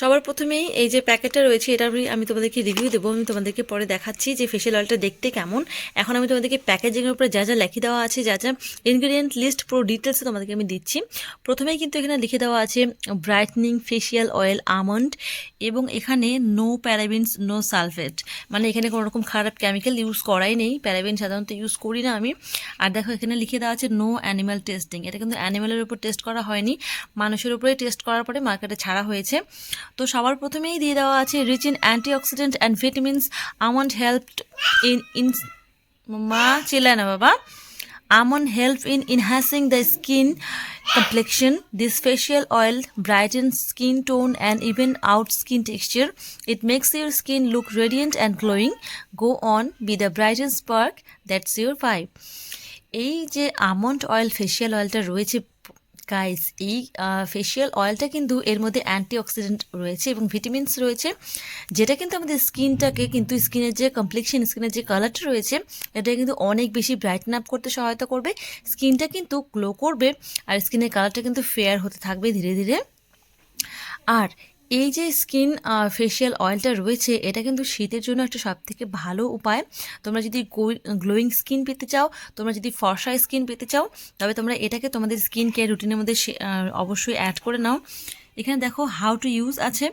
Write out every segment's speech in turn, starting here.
সবার প্রথমেই এই যে প্যাকেটটা রয়েছে, এটা আমি- তোমাদেরকে রিভিউ দেবো। আমি তোমাদেরকে পরে দেখাচ্ছি যে ফেশিয়াল অয়েলটা দেখতে কেমন। এখন আমি তোমাদেরকে প্যাকেজিংয়ের উপরে যা যা লিখে দেওয়া আছে, যা যা ইনগ্রিডিয়েন্ট লিস্ট পুরো ডিটেলসে তোমাদেরকে আমি দিচ্ছি। প্রথমেই কিন্তু এখানে লিখে দেওয়া আছে ব্রাইটনিং ফেশিয়াল অয়েল আমন্ড এবং এখানে নো প্যারাবিনস নো সালফেট মানে এখানে কোনো রকম খারাপ কেমিক্যাল ইউজ করাই নেই। প্যারাবিন সাধারণত ইউজ করি না আমি। আর দেখো এখানে লিখে দেওয়া আছে নো অ্যানিম্যাল টেস্টিং এটা কিন্তু অ্যানিম্যালের উপর টেস্ট করা হয়নি। মানুষের উপরে টেস্ট করার পরে মার্কেটে ছাড়া হয়েছে। তো সবার প্রথমেই দিয়ে দেওয়া আছে rich in antioxidant and vitamins almond help in in মা চিল্লায় না বাবা। Almond help in enhancing the skin complexion this facial oil brighten skin tone and even out skin texture it makes your skin look radiant and glowing go on be Vidya brighten spark that's your five এই যে almond oil facial অয়েলটা রয়েছে guys এই facial অয়েলটা কিন্তু এর মধ্যে antioxidant রয়েছে এবং ভিটামিনস রয়েছে, যেটা কিন্তু আমাদের স্কিনটাকে কিন্তু স্কিনের যে কমপ্লেকশন স্কিনের যে কালারটা রয়েছে এটা কিন্তু অনেক বেশি ব্রাইটন আপ করতে সহায়তা করবে, স্কিনটা কিন্তু গ্লো করবে, আর স্কিনের কালারটা কিন্তু ফেয়ার হতে থাকবে ধীরে ধীরে। আর এই যে স্কিন ফেশিয়াল অয়েলটা রয়েছে, এটা কিন্তু শীতের জন্য একটা সব থেকে ভালো উপায়। তোমরা যদি গ্লোয়িং স্কিন পেতে চাও, তোমরা যদি ফর্সা স্কিন পেতে চাও, তবে তোমরা এটাকে তোমাদের স্কিন কেয়ার রুটিনের মধ্যে অবশ্যই অ্যাড করে নাও। এখানে দেখো হাউ টু ইউজ আছে।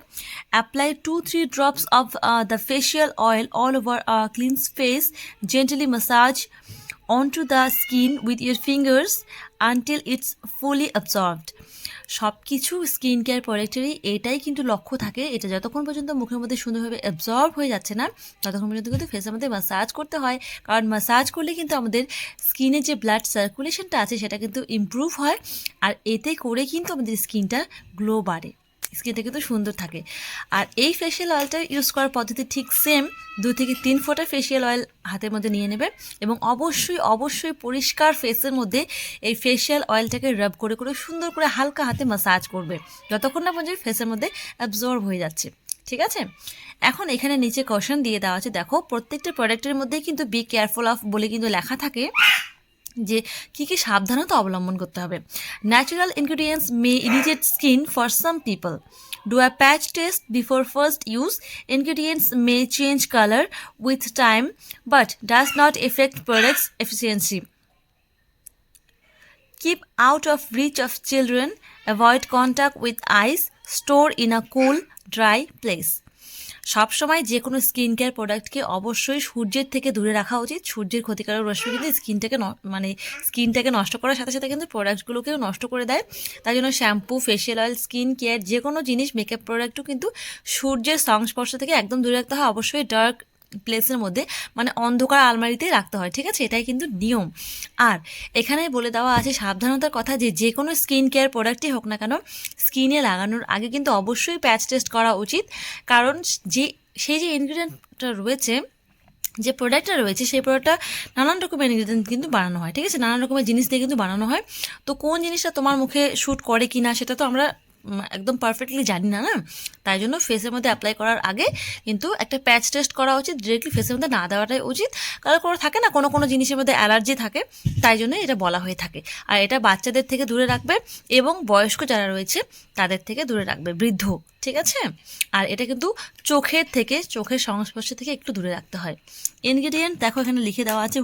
Apply two three drops of the facial oil all over cleanse face gently massage on to the skin with your fingers until it's fully absorbed সব কিছু স্কিন কেয়ার প্রোডাক্টেরই এটাই কিন্তু লক্ষ্য থাকে। এটা যতক্ষণ পর্যন্ত মুখের মধ্যে সুন্দরভাবে অ্যাবজর্ব হয়ে যাচ্ছে না, ততক্ষণ পর্যন্ত কিন্তু ফেসের মধ্যে মাসাজ করতে হয়। কারণ মাসাজ করলে কিন্তু আমাদের স্কিনে যে ব্লাড সার্কুলেশনটা আছে, সেটা কিন্তু ইম্প্রুভ হয়। আর এতে করে কিন্তু আমাদের স্কিনটা গ্লো বাড়ে। স্কিনটা কিন্তু সুন্দর থাকে। আর এই ফেশিয়াল অয়েলটা ইউজ করার পদ্ধতি ঠিক সেম দু থেকে তিন ফোঁটা ফেশিয়াল অয়েল হাতের মধ্যে নিয়ে নেবে এবং অবশ্যই অবশ্যই পরিষ্কার ফেসের মধ্যে এই ফেশিয়াল অয়েলটাকে রাব করে করে, সুন্দর করে হালকা হাতে মাসাজ করবে। যতক্ষণ না পর্যন্ত ফেসের মধ্যে অ্যাবজর্ব হয়ে যাচ্ছে। ঠিক আছে? এখন এখানে নিচে কশন দিয়ে দেওয়া আছে। দেখো, প্রত্যেকটা প্রোডাক্টের মধ্যেই কিন্তু বি কেয়ারফুল অফ বলে কিন্তু লেখা থাকে। যে কী কী সাবধানতা অবলম্বন করতে হবে natural ingredients may irritate skin for some people do a patch test before first use ingredients may change colour with time but does not affect products efficiency Keep out of reach of children. Avoid contact with eyes. Store in a cool, dry place. সব সময় যে কোনো skin care প্রোডাক্টকে অবশ্যই সূর্যের থেকে দূরে রাখা উচিত। সূর্যের ক্ষতিকারক রশ্মি কিন্তু স্কিনটাকে মানে স্কিনটাকে নষ্ট করার সাথে সাথে কিন্তু প্রোডাক্টগুলোকেও নষ্ট করে দেয়। তাই জন্য shampoo facial oil skin care যে কোনো জিনিস মেকআপ প্রোডাক্টও কিন্তু সূর্যের সংস্পর্শ থেকে একদম দূরে রাখতে হয়। অবশ্যই ডার্ক প্লেসের মধ্যে মানে অন্ধকার আলমারিতেই রাখতে হয়, ঠিক আছে? এটাই কিন্তু নিয়ম। আর এখানে বলে দেওয়া আছে সাবধানতার কথা যে যে কোনো স্কিন কেয়ার প্রোডাক্টই হোক না কেন স্কিনে লাগানোর আগে কিন্তু অবশ্যই প্যাচ টেস্ট করা উচিত। কারণ যে সেই যে ইনগ্রিডিয়েন্টটা রয়েছে, যে প্রোডাক্টটা রয়েছে, সেই প্রোডাক্টটা নানান রকমের ইনগ্রিডিয়েন্ট কিন্তু বানানো হয়, ঠিক আছে? নানান রকমের জিনিস দিয়ে কিন্তু বানানো হয়। তো কোন জিনিসটা তোমার মুখে শ্যুট করে কি না সেটা তো আমরা একদম পারফেক্টলি জানি না না? তাই জন্য ফেসের মধ্যে অ্যাপ্লাই করার আগে কিন্তু একটা প্যাচ টেস্ট করা উচিত ডিরেক্টলি ফেসের মধ্যে না দেওয়াটাই উচিত। কারণ কোনো থাকে না, কোনো কোনো জিনিসের মধ্যে অ্যালার্জি থাকে, তাই জন্য এটা বলা হয়ে থাকে। আর এটা বাচ্চাদের থেকে দূরে রাখবে এবং বয়স্ক যারা রয়েছে, তাদের থেকে দূরে রাখবে, বৃদ্ধ, ঠিক আছে? আর এটা কিন্তু চোখের থেকে, চোখের সংস্পর্শ থেকে একটু দূরে রাখতে হয়। ইনগ্রিডিয়েন্ট দেখো এখানে লিখে দেওয়া আছে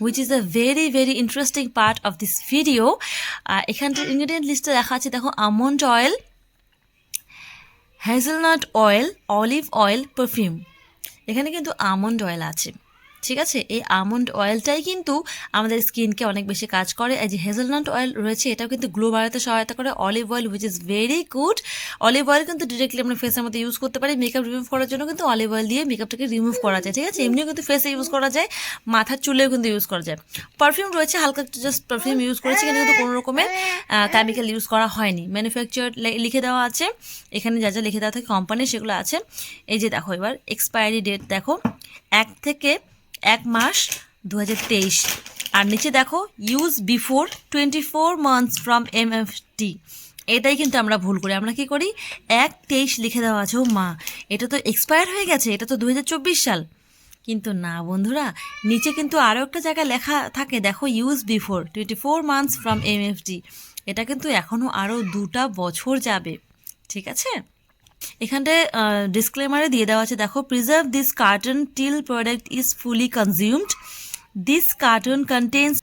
which is a very very interesting part of this video এখানটার ingredient লিস্টে দেখা আছে, দেখো almond oil hazelnut oil olive oil perfume এখানে কিন্তু আমন্ড অয়েল আছে। ঠিক আছে? এই আমন্ড অয়েলটাই কিন্তু আমাদের স্কিনকে অনেক বেশি কাজ করে। এই যে হেজেলনাট অয়েল রয়েছে, এটাও কিন্তু গ্লো বাড়াতে সহায়তা করে। Olive oil which is very good olive oil কিন্তু ডিরেক্টলি আমরা ফেসের মধ্যে ইউজ করতে পারি। মেকআপ রিমুভ করার জন্য কিন্তু অলিভ অয়েল দিয়ে মেকআপটাকে রিমুভ করা যায়, ঠিক আছে? এমনিও কিন্তু ফেসে ইউজ করা যায়, মাথার চুলেও কিন্তু ইউজ করা যায়। পারফিউম রয়েছে, হালকা জাস্ট পারফিউম ইউজ করেছি, কিন্তু কিন্তু কোনো রকমের কেমিক্যাল ইউজ করা হয়নি। ম্যানুফ্যাকচার লিখে দেওয়া আছে। এখানে যা যা লিখে দেওয়া থাকে কোম্পানি সেগুলো আছে। এই যে দেখো এবার এক্সপায়ারি ডেট দেখো। এক থেকে এক মাস দু হাজার তেইশ। আর নিচে দেখো use before twenty four months from M F T এটাই কিন্তু আমরা ভুল করি। আমরা কি করি? এক তেইশ লিখে দেওয়া আছে, ও মা, এটা তো এক্সপায়ার হয়ে গেছে, এটা তো দু হাজার চব্বিশ সাল। কিন্তু না বন্ধুরা, নিচে কিন্তু আরও একটা জায়গায় লেখা থাকে, দেখো use before twenty four months from M F T এটা কিন্তু এখনও আরও দুটা বছর যাবে, ঠিক আছে? এখানটায় ডিসক্লেমারে দিয়ে দেওয়া আছে, দেখো preserve this carton till product is fully consumed this carton contains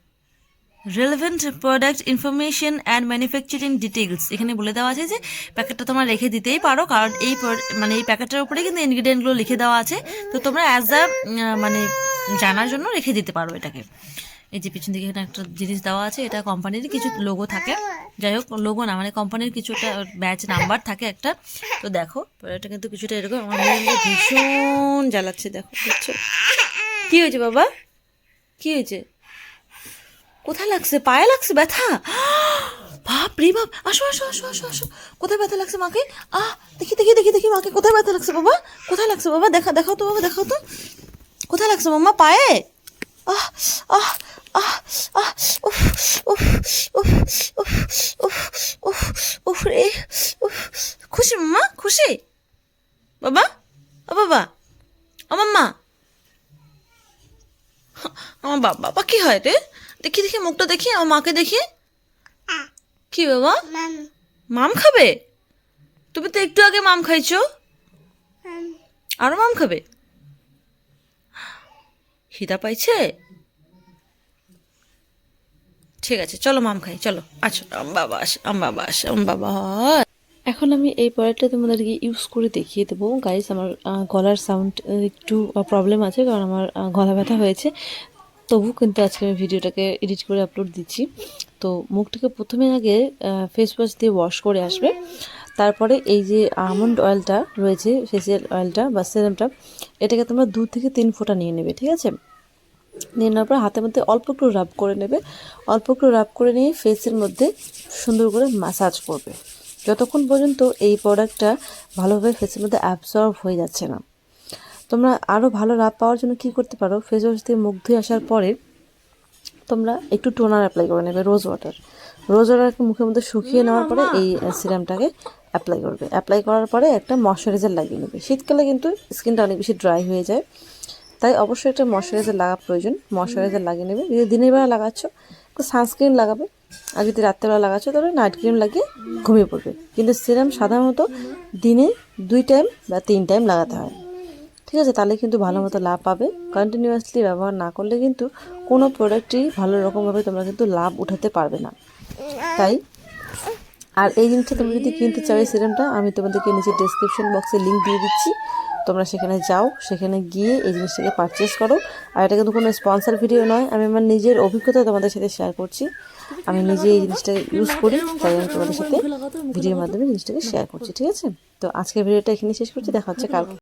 relevant product information and manufacturing details এখানে বলে দেওয়া আছে যে, প্যাকেটটা তোমরা রেখে দিতেই পারো, কারণ এই মানে এই প্যাকেটটার উপরে কিন্তু ইনগ্রিডিয়েন্টগুলো লিখে দেওয়া আছে। তো তোমরা অ্যাজ আ মানে জানার জন্য রেখে দিতে পারো এটাকে। এই যে পিছন দিকে একটা জিনিস দেওয়া আছে, এটা কোম্পানির কিছু লোগো থাকে। যাই হোক লোগো না মানে কোম্পানির কিছু একটা ব্যাচ নাম্বার থাকে একটা। তো দেখো, এটা কিন্তু কিছুটা এরকম, আমার ভীষণ জ্বালাচ্ছে, দেখো, দেখছ? কি হয়েছে বাবা? কি হয়েছে? কোথায় লাগছে? পায়ে লাগছে ব্যথা? বাপ রে বাপ, আসো আসো আসো আসো আসো। কোথায় ব্যথা লাগছে মাকে? আহ, দেখি দেখি দেখি দেখি মাকে, কোথায় ব্যথা লাগছে বাবা? কোথায় লাগছে বাবা? দেখা, দেখাও তো বাবা, দেখাও তো। কোথায় লাগছে মাম্মা, পায়ে? আহ আহ আহ আহ উফ উফ উফ উফ উফ উফ উফ রে উফ। খুশি মাম্মা খুশি? বাবা? ও বাবা? ও মাম্মা? আমার বাবা বাবা কি হয় রে? দেখি দেখি মুখটা দেখি আমার মাকে দেখি। কি বাবা? মাম। খাবে? তুমি তো একটু আগে মাম খাইছো। আরও মাম খাবে? খিদা পাইছে? ঠিক আছে, চলো মাম খাই, চলো আচ্ছা আম বাবা আস, আম বাবা আস, আম বাবা এখন আমি এই প্রোডাক্টটা তোমাদেরকে ইউজ করে দেখিয়ে দেবো। গাইস আমার গলার সাউন্ড একটু প্রবলেম আছে কারণ আমার গলা ব্যথা হয়েছে। তবু কিন্তু আজকে আমি ভিডিওটাকে এডিট করে আপলোড দিচ্ছি। তো মুখটাকে প্রথমে আগে ফেস ওয়াশ দিয়ে ওয়াশ করে আসবে। তারপরে এই যে আমন্ড অয়েলটা রয়েছে ফেসিয়াল অয়েলটা বা সেরামটা এটাকে তোমরা দু থেকে তিন ফোঁটা নিয়ে নেবে, ঠিক আছে? নিয়ে নেওয়ার পর হাতের মধ্যে অল্প একটু রাব করে নেবে। অল্প একটু রাব করে নিয়ে ফেসের মধ্যে সুন্দর করে ম্যাসাজ করবে। যতক্ষণ পর্যন্ত এই প্রোডাক্টটা ভালোভাবে ফেসের মধ্যে অ্যাবসর্ব হয়ে যাচ্ছে না। তোমরা আরও ভালো রাব পাওয়ার জন্য কি করতে পারো? ফেস ওয়াশ দিয়ে মুখ ধুয়ে আসার পরে তোমরা একটু টোনার অ্যাপ্লাই করে নেবে রোজ ওয়াটার রোজ ওয়াটারকে মুখের মধ্যে শুকিয়ে নেওয়ার পরে এই সিরামটাকে অ্যাপ্লাই করবে। অ্যাপ্লাই করার পরে একটা ময়শ্চারাইজার লাগিয়ে নেবে। শীতকালে কিন্তু স্কিনটা অনেক বেশি ড্রাই হয়ে যায়। তাই অবশ্যই একটা ময়শ্চারাইজার লাগা প্রয়োজন। ময়শ্চারাইজার লাগিয়ে নেবে। যদি দিনের বেলা লাগাচ্ছ, তো সানস্ক্রিন লাগাবে। আর যদি রাত্রেবেলা লাগাচ্ছ, তাহলে নাইট ক্রিম লাগিয়ে ঘুমিয়ে পড়বে। কিন্তু সিরাম সাধারণত দিনে দুই টাইম বা তিন টাইম লাগাতে হয়। ঠিক আছে? তাহলে কিন্তু ভালো মতো লাভ পাবে। কন্টিনিউয়াসলি ব্যবহার না করলে কিন্তু কোনো প্রোডাক্টই ভালো রকমভাবে তোমরা কিন্তু লাভ উঠাতে পারবে না। তাই, আর এই জিনিসটা তুমি যদি কিনতে চাও, এই সিরামটা, আমি তোমাদেরকে নিচে ডেসক্রিপশন বক্সে লিঙ্ক দিয়ে দিচ্ছি। তোমরা সেখানে যাও, সেখানে গিয়ে এই জিনিসটাকে পারচেস করো। আর এটা কিন্তু কোনো স্পন্সার ভিডিও নয়, আমি আমার নিজের অভিজ্ঞতা তোমাদের সাথে শেয়ার করছি। আমি নিজে এই জিনিসটা ইউজ করি, তাই আমি তোমাদের সাথে ভিডিওর মাধ্যমে জিনিসটাকে শেয়ার করছি, ঠিক আছে? তো আজকের ভিডিওটা এখানে শেষ করছি, দেখা হচ্ছে কাল